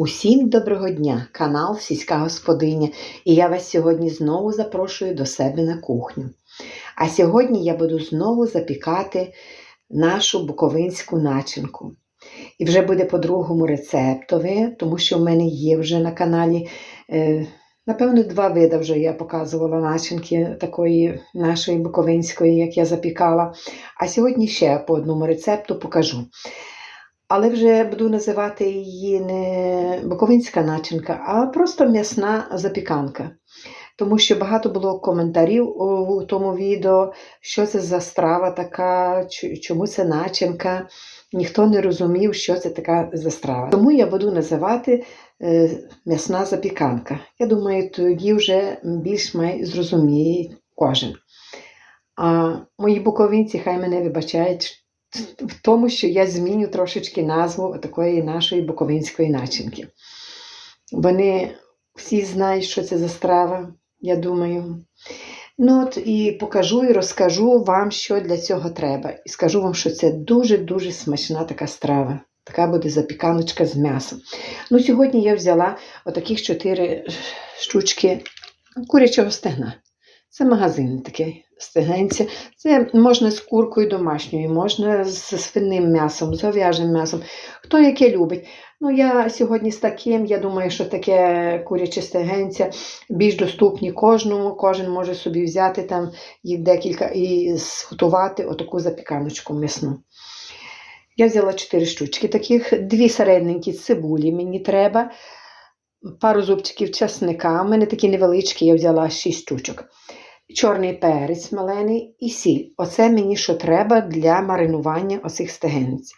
Усім доброго дня, канал Сільська Господиня, і я вас сьогодні знову запрошую до себе на кухню. А сьогодні я буду знову запікати нашу буковинську начинку. І вже буде по-другому рецептове, тому що в мене є вже на каналі, е, напевно, два види вже я показувала начинки такої нашої буковинської, як я запікала. А сьогодні ще по одному рецепту покажу. Але вже буду називати її не буковинська начинка, а просто м'ясна запіканка. Тому що багато було коментарів у тому відео, що це за страва така, чому це начинка. Ніхто не розумів, що це така за страва. Тому я буду називати е, м'ясна запіканка. Я думаю, тоді вже більш май зрозуміє кожен. А мої буковинці хай мене вибачають в тому, що я зміню трошечки назву такої нашої буковинської начинки. Вони всі знають, що це за страва, я думаю. Ну от і покажу і розкажу вам, що для цього треба. І скажу вам, що це дуже-дуже смачна така страва. Така буде запіканочка з м'ясом. Ну, сьогодні я взяла отаких чотири штучки курячого стегна. Це магазин такий стегенця. Це можна з куркою домашньою, можна з свинним м'ясом, з говяжим м'ясом. Хто яке любить. Ну, я сьогодні з таким, я думаю, що таке куряче стегенця більш доступні кожному, кожен може собі взяти там їх декілька і зготувати отаку запіканочку м'ясну. Я взяла 4 штучки таких, дві середненькі цибулі мені треба, пару зубчиків часника. У мене такі невеличкі, я взяла 6 штучок. Чорний перець малений і сіль. Оце мені що треба для маринування оцих стегенець.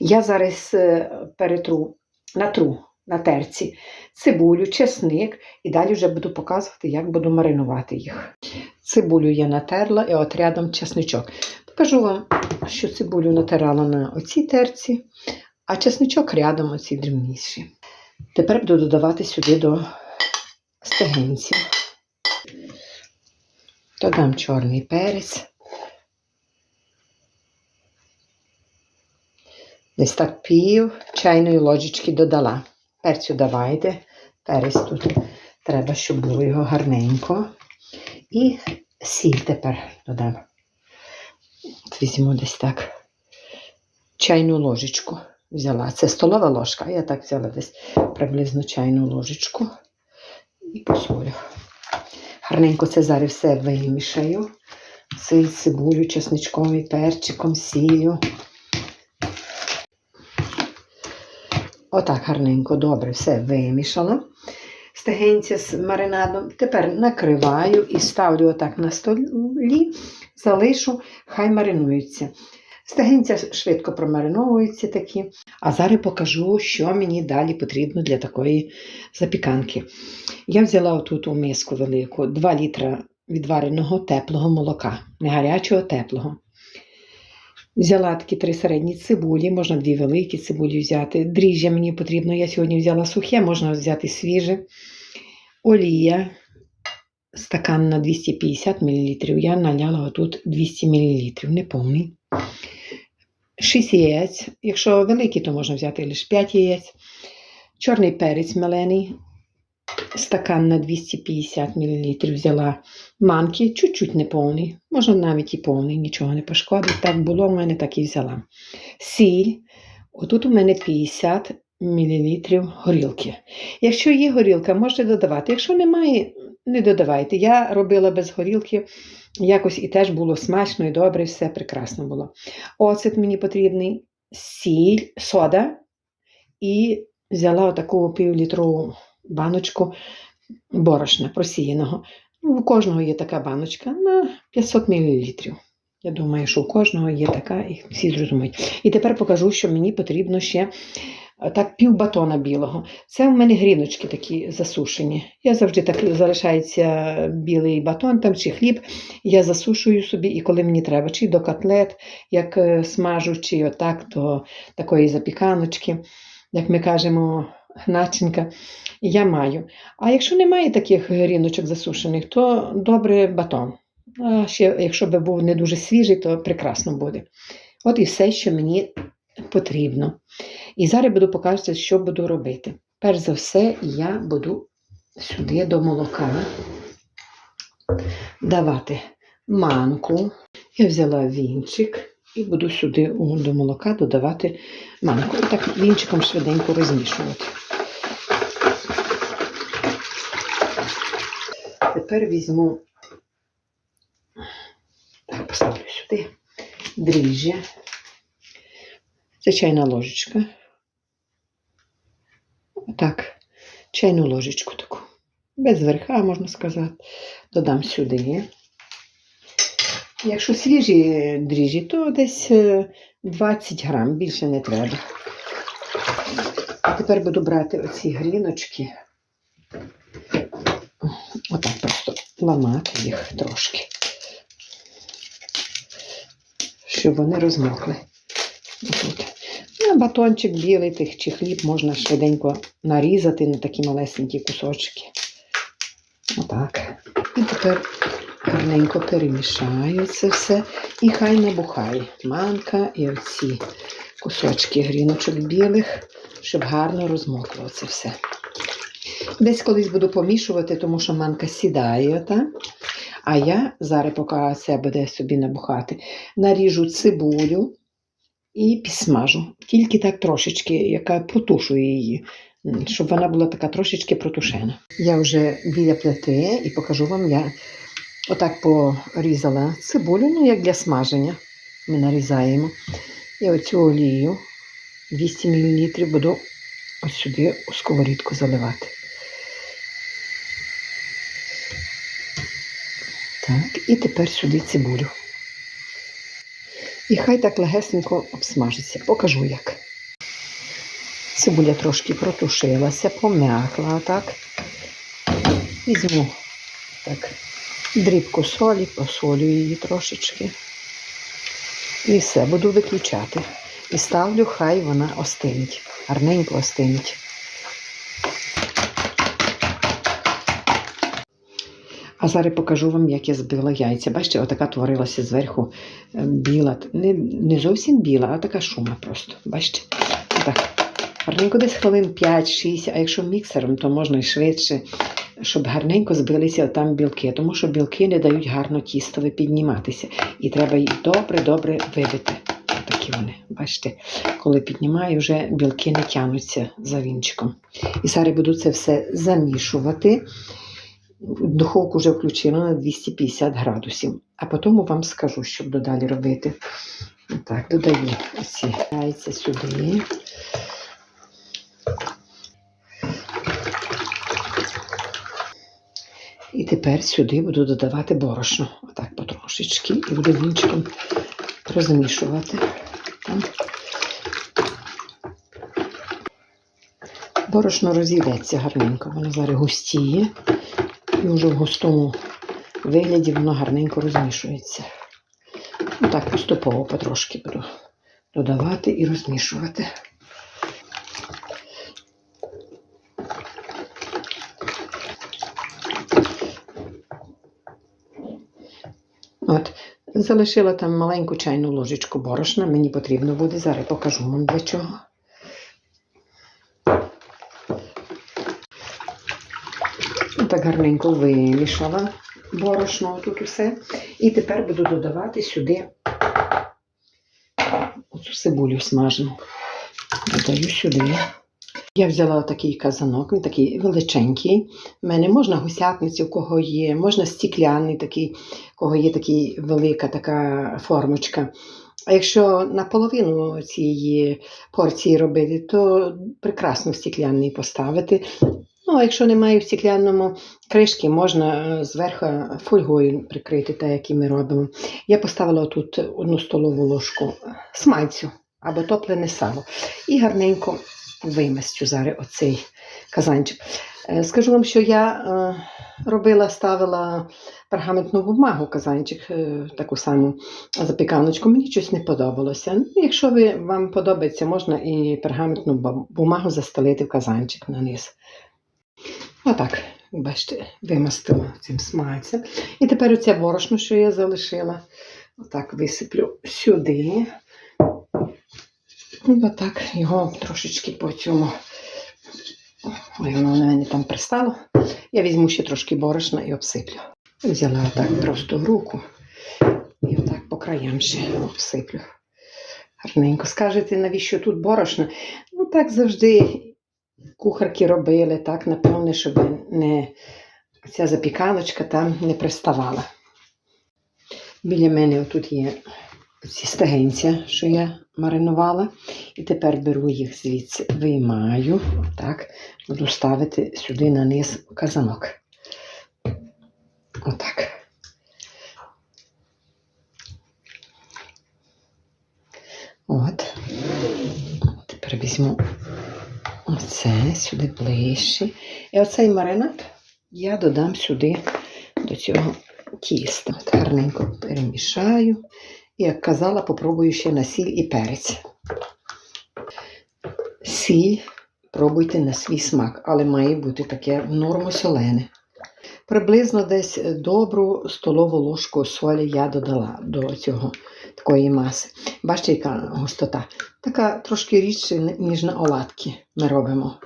Я зараз е, перетру, натру на терці цибулю, чесник і далі вже буду показувати, як буду маринувати їх. Цибулю я натерла і от рядом чесничок. Покажу вам, що цибулю натирала на оцій терці, а чесничок рядом оці дрібніші. Тепер буду додавати сюди до стегенців. Додам чорний перець. Десь так пів чайної ложечки додала. Перцю давайте. Перець тут треба, щоб було його гарненько. І сіль тепер додам. От візьму десь так чайну ложечку взяла. Це столова ложка, я так взяла десь приблизно чайну ложечку і посолю. Гарненько це зараз все вимішаю. Сіль, цибулю, чесничком і перчиком, сіллю. Отак гарненько, добре, все вимішала. Стегенця з маринадом. Тепер накриваю і ставлю отак на столі, залишу, хай маринуються. Стегенця швидко промариновуються такі. А зараз покажу, що мені далі потрібно для такої запіканки. Я взяла отут у миску велику 2 літра відвареного теплого молока, не гарячого, теплого. Взяла такі три середні цибулі, можна дві великі цибулі взяти. Дріжджя мені потрібно, я сьогодні взяла сухе, можна взяти свіже. Олія, стакан на 250 мл. Я наляла отут 200 мл, неповний. 6 яєць. Якщо великі, то можна взяти лише 5 яєць. Чорний перець мелений, стакан на 250 мл взяла манки, чуть-чуть неповний, можна навіть і повний, нічого не пошкодить. Так було в мене, так і взяла. Сіль. Отут у мене 50 мл горілки. Якщо є горілка, можете додавати. Якщо немає, не додавайте. Я робила без горілки, якось і теж було смачно і добре, і все прекрасно було. Оцет мені потрібний, сіль, сода і взяла отаку півлітрову баночку борошна просіяного. Ну, У кожного є така баночка на 500 мл. Я думаю, що у кожного є така, і всі зрозуміють. І тепер покажу, що мені потрібно ще так пів батона білого. Це в мене гріночки такі засушені. Я завжди так залишається білий батон там чи хліб. Я засушую собі, і коли мені треба, чи до котлет, як е, смажу, чи отак до такої запіканочки, як ми кажемо, начинка. Я маю. А якщо немає таких гріночок засушених, то добре батон. А ще, якщо би був не дуже свіжий, то прекрасно буде. От і все, що мені потрібно. І зараз буду показувати, що буду робити. перш за все, я буду сюди до молока давати манку. Я взяла вінчик і буду сюди до молока додавати манку. І так вінчиком швиденько розмішувати. Тепер візьму, так, поставлю сюди дріжджя. Це чайна ложечка. Отак, чайну ложечку таку. Без верха, можна сказати. Додам сюди. Якщо свіжі дріжджі, то десь е, 20 грам, більше не треба. А тепер буду брати оці гріночки. Отак просто ламати їх трошки, щоб вони розмокли. Батончик білий тих чи хліб можна швиденько нарізати на такі малесенькі кусочки. Отак. І тепер гарненько перемішаю це все. І хай набухає манка і оці кусочки гріночок білих, щоб гарно розмокло це все. Десь колись буду помішувати, тому що манка сідає, та? а я зараз, поки це буде собі набухати, наріжу цибулю і підсмажу. Тільки так трошечки, яка протушує її, щоб вона була така трошечки протушена. Я вже біля плити і покажу вам, я отак порізала цибулю, ну як для смаження. Ми нарізаємо. І оцю олію 200 мл буду ось сюди у сковорідку заливати. Так, і тепер сюди цибулю. І хай так легесенько обсмажиться. Покажу як. Цибуля трошки протушилася, пом'якла так. Візьму так, дрібку солі, посолю її трошечки. І все, буду виключати. І ставлю, хай вона остинить. Гарненько остинить. А зараз покажу вам, як я збила яйця. Бачите, отака творилася зверху е, біла. Не, не зовсім біла, а така шума просто. Бачите? Так. Гарненько десь хвилин 5-6, а якщо міксером, то можна і швидше, щоб гарненько збилися там білки, тому що білки не дають гарно тістове підніматися. І треба їх добре-добре вибити. Такі вони, бачите, коли піднімаю, вже білки не тягнуться за вінчиком. І зараз буду це все замішувати. Духовку вже включила на 250 градусів. А потім вам скажу, що буду далі робити. Так, додаю ці яйця сюди. І тепер сюди буду додавати борошно. Отак потрошечки. І буду вінчиком розмішувати. Борошно розійдеться гарненько, воно зараз густіє. І вже в густому вигляді воно гарненько розмішується. Отак поступово потрошки буду додавати і розмішувати. От, залишила там маленьку чайну ложечку борошна. Мені потрібно буде, зараз покажу вам для чого. Так гарненько вимішала борошно тут усе. І тепер буду додавати сюди оцю цибулю смажену. Додаю сюди. Я взяла такий казанок, він такий величенький. У мене можна гусятницю, у кого є, можна стікляний такий, у кого є такий велика така формочка. А якщо наполовину цієї порції робити, то прекрасно стікляний поставити. Ну, а якщо немає в стеклянному кришки, можна е, зверху фольгою прикрити, так як і ми робимо. Я поставила тут одну столову ложку смальцю або топлене сало. І гарненько вимастю зараз оцей казанчик. Е, Скажу вам, що я е, робила, ставила пергаментну бумагу казанчик, таку саму запіканочку. Мені щось не подобалося. Ну, якщо ви, вам подобається, можна і пергаментну бумагу застелити в казанчик на низ. Отак, бачите, вимастила цим смальцем. І тепер оце борошно, що я залишила, отак висиплю сюди. Отак його трошечки по цьому Ой, воно на мене там пристало. Я візьму ще трошки борошна і обсиплю. Взяла так просто в руку і отак по краям ще обсиплю. Гарненько. Скажете, навіщо тут борошно? Ну так завжди кухарки робили, так, напевне, щоб не, ця запіканочка там не приставала. Біля мене отут є ці стегенця, що я маринувала. І тепер беру їх звідси, виймаю, так, буду ставити сюди на низ казанок. Отак. От. Тепер візьму оце сюди ближче. І оцей маринад я додам сюди до цього тіста. От гарненько перемішаю. І, як казала, попробую ще на сіль і перець. Сіль пробуйте на свій смак, але має бути таке в норму солене. Приблизно десь добру столову ложку солі я додала до цього такої маси. Бачите, яка густота? Така трошки рідше, ніж на оладки ми робимо.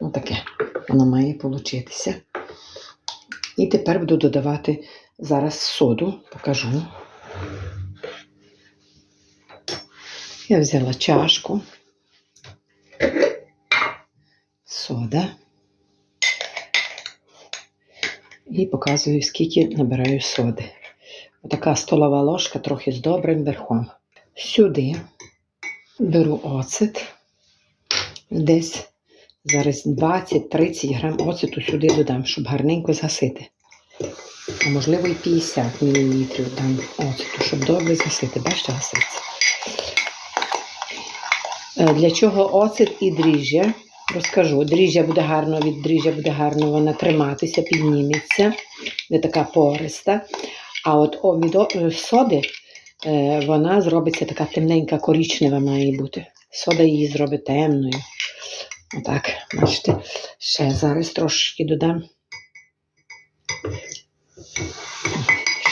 Отаке воно має получитися. І тепер буду додавати зараз соду, покажу. Я взяла чашку, сода і показую, скільки набираю соди. Отака столова ложка трохи з добрим верхом. Сюди беру оцет, десь зараз 20-30 грам оцету сюди додам, щоб гарненько згасити. А можливо і 50 мл дам оцету, щоб добре згасити. Бачите, гаситься. Е, Для чого оцет і дріжджя? Розкажу. Дріжджя буде гарно, від дріжджя буде гарно вона триматися, підніметься, не така пориста. А от о, від е, соди е, вона зробиться така темненька, корічнева має бути. Сода її зробить темною. Отак, бачите, ще зараз трошки додам.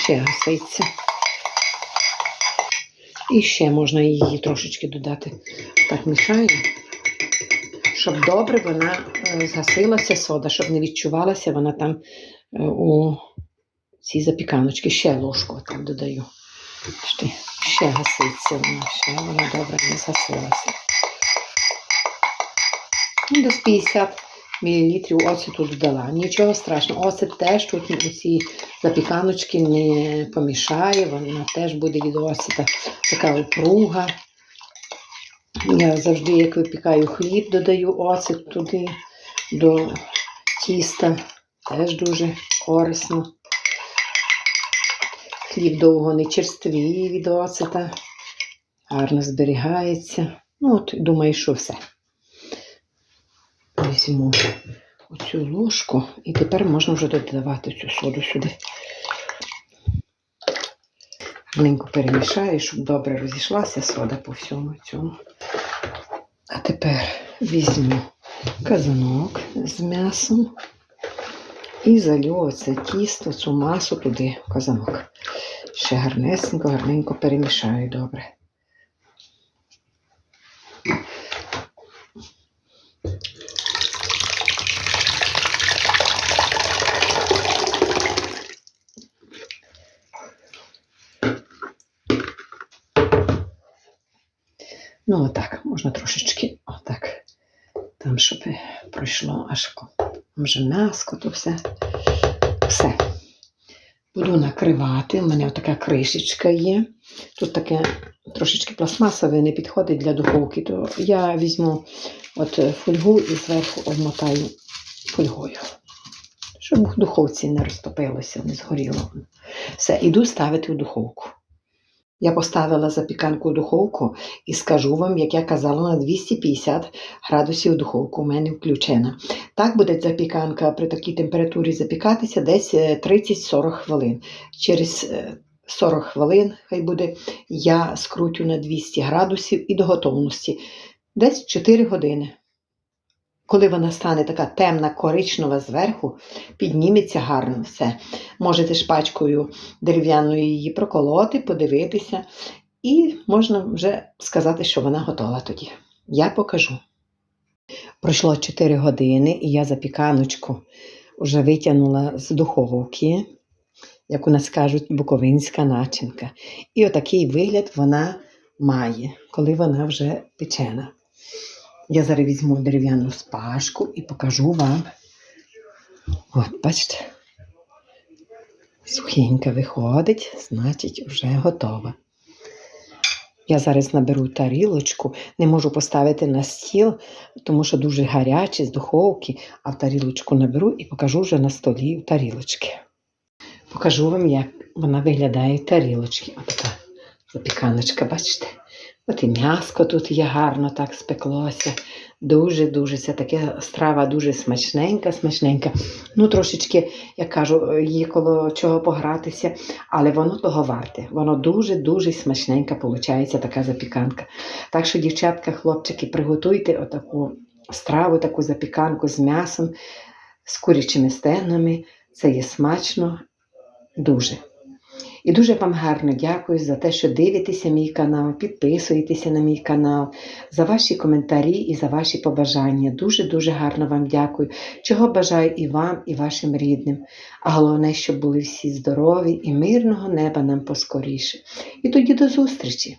Ще гаситься. І ще можна її трошечки додати. Так мішаю, щоб добре вона е, згасилася сода, щоб не відчувалася вона там е, у цій запіканочці. Ще ложку так додаю. Ще, ще гаситься вона, ще вона добре не згасилася. Ну, Десь 50 мл оцету додала. Нічого страшного. Оцет теж тут у цій запіканочки не помішає, вона теж буде від оцета така опруга. Я завжди, як випікаю хліб, додаю оцет туди до тіста. Теж дуже корисно. Хліб довго не черствіє від оцета, гарно зберігається. Ну, от, думаю, що все. Візьму оцю ложку і тепер можна вже додавати цю соду сюди. Гарненько перемішаю, щоб добре розійшлася сода по всьому цьому. А тепер візьму казанок з м'ясом і залю оце тісто, цю масу туди в казанок. Ще гарнесенько, гарненько перемішаю добре. Ну, отак, можна трошечки отак. Там, щоб пройшло аж ко- там вже м'яско, то все. Все. Буду накривати. У мене така кришечка є. Тут таке трошечки пластмасове не підходить для духовки, то я візьму от фольгу і зверху обмотаю фольгою. Щоб в духовці не розтопилося, не згоріло. Все, іду ставити в духовку. Я поставила запіканку в духовку і скажу вам, як я казала, на 250 градусів духовку у мене включена. Так буде запіканка при такій температурі запікатися десь е, 30-40 хвилин. Через е, 40 хвилин, хай буде, я скрутю на 200 градусів і до готовності. Десь 4 години. Коли вона стане така темна, коричнева зверху, підніметься гарно все. Можете шпачкою дерев'яною її проколоти, подивитися, і можна вже сказати, що вона готова тоді. Я покажу. Пройшло 4 години, і я запіканочку вже витягнула з духовки, як у нас кажуть, буковинська начинка. І отакий вигляд вона має, коли вона вже печена. Я зараз візьму дерев'яну спашку і покажу вам. От, бачите, сухенька виходить, значить, вже готова. Я зараз наберу тарілочку, не можу поставити на стіл, тому що дуже гарячі з духовки, а в тарілочку наберу і покажу вже на столі тарілочки. Покажу вам, як вона виглядає в тарілочці. Отака запіканочка, бачите? От і м'яско тут є гарно так спеклося. Дуже-дуже це таке страва дуже смачненька, смачненька. Ну, трошечки, як кажу, є коло чого погратися, але воно того варте. Воно дуже-дуже смачненька виходить, така запіканка. Так що, дівчатка, хлопчики, приготуйте отаку страву, таку запіканку з м'ясом, з курячими стегнами. Це є смачно дуже. І дуже вам гарно дякую за те, що дивитеся мій канал, підписуєтеся на мій канал, за ваші коментарі і за ваші побажання. Дуже-дуже гарно вам дякую. Чого бажаю і вам, і вашим рідним. А головне, щоб були всі здорові і мирного неба нам поскоріше. І тоді до зустрічі!